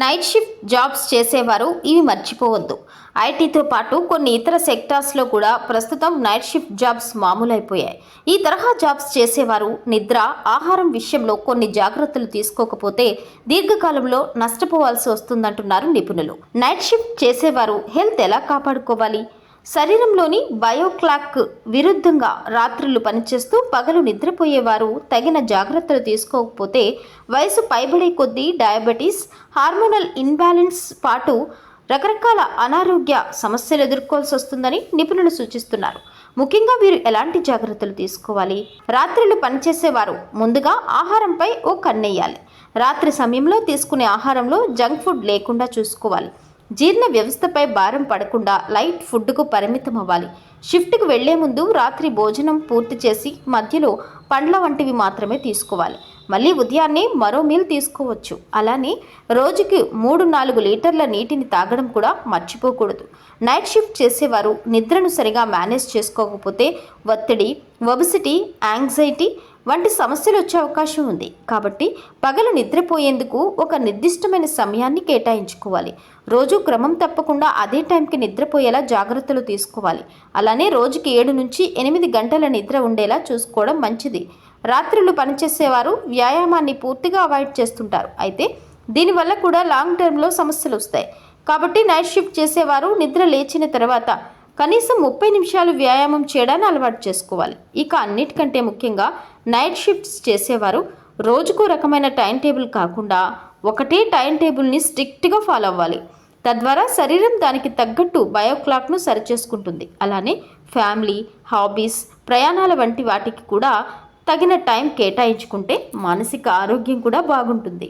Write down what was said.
Night shift jobs చేసేవారు ఇవి మర్చిపోవద్దు. ఐటీతో పాటు కొన్ని ఇతర సెక్టార్స్లో కూడా ప్రస్తుతం నైట్ షిఫ్ట్ జాబ్స్ మామూలైపోయాయి. ఈ తరహా జాబ్స్ చేసేవారు నిద్ర ఆహారం విషయంలో కొన్ని జాగ్రత్తలు తీసుకోకపోతే దీర్ఘకాలంలో నష్టపోవాల్సి వస్తుందంటున్నారు నిపుణులు. నైట్ షిఫ్ట్ చేసేవారు హెల్త్ ఎలా కాపాడుకోవాలి? శరీరంలోని బయోక్లాక్ విరుద్ధంగా రాత్రులు పనిచేస్తూ పగలు నిద్రపోయేవారు. తగిన జాగ్రత్తలు తీసుకోకపోతే వయసు పైబడే కొద్దీ డయాబెటీస్ హార్మోనల్ ఇన్బ్యాలెన్స్ పాటు రకరకాల అనారోగ్య సమస్యలు ఎదుర్కోవాల్సి వస్తుందని నిపుణులు సూచిస్తున్నారు. ముఖ్యంగా వీరు ఎలాంటి జాగ్రత్తలు తీసుకోవాలి? రాత్రులు పనిచేసేవారు ముందుగా ఆహారంపై ఓ కన్నెయ్యాలి రాత్రి సమయంలో తీసుకునే ఆహారంలో జంక్ ఫుడ్ లేకుండా చూసుకోవాలి. జీర్ణ వ్యవస్థపై భారం పడకుండా లైట్ ఫుడ్కు పరిమితం అవ్వాలి షిఫ్ట్కి వెళ్ళే ముందు రాత్రి భోజనం పూర్తి చేసి మధ్యలో పండ్ల వంటివి మాత్రమే తీసుకోవాలి. మళ్ళీ ఉదయాన్నే మరో మీల్ తీసుకోవచ్చు. అలానే రోజుకి మూడు నాలుగు లీటర్ల నీటిని తాగడం కూడా మర్చిపోకూడదు. నైట్ షిఫ్ట్ చేసేవారు నిద్రను సరిగా మేనేజ్ చేసుకోకపోతే ఒత్తిడి ఒబిసిటీ యాంగ్జైటీ వంటి సమస్యలు వచ్చే అవకాశం ఉంది. కాబట్టి పగలు నిద్రపోయేందుకు ఒక నిర్దిష్టమైన సమయాన్ని కేటాయించుకోవాలి. రోజు క్రమం తప్పకుండా అదే టైంకి నిద్రపోయేలా జాగ్రత్తలు తీసుకోవాలి. అలానే రోజుకి ఏడు నుంచి ఎనిమిది గంటల నిద్ర ఉండేలా చూసుకోవడం మంచిది. రాత్రులు పనిచేసేవారు వ్యాయామాన్ని పూర్తిగా అవాయిడ్ చేస్తుంటారు. అయితే దీనివల్ల కూడా లాంగ్ టర్మ్లో సమస్యలు వస్తాయి. కాబట్టి నైట్ షిఫ్ట్ చేసేవారు నిద్ర లేచిన తర్వాత కనీసం ముప్పై నిమిషాలు వ్యాయామం చేయడాన్ని అలవాటు చేసుకోవాలి. ఇక అన్నిటికంటే ముఖ్యంగా నైట్ షిఫ్ట్స్ చేసేవారు. రోజుకో రకమైన టైం టేబుల్ కాకుండా ఒకటే టైం టేబుల్ని స్ట్రిక్ట్గా ఫాలో అవ్వాలి. తద్వారా శరీరం దానికి తగ్గట్టు బయోక్లాక్ను సరిచేసుకుంటుంది. అలానే ఫ్యామిలీ హాబీస్ ప్రయాణాల వంటి వాటికి కూడా తగిన టైం కేటాయించుకుంటే మానసిక ఆరోగ్యం కూడా బాగుంటుంది.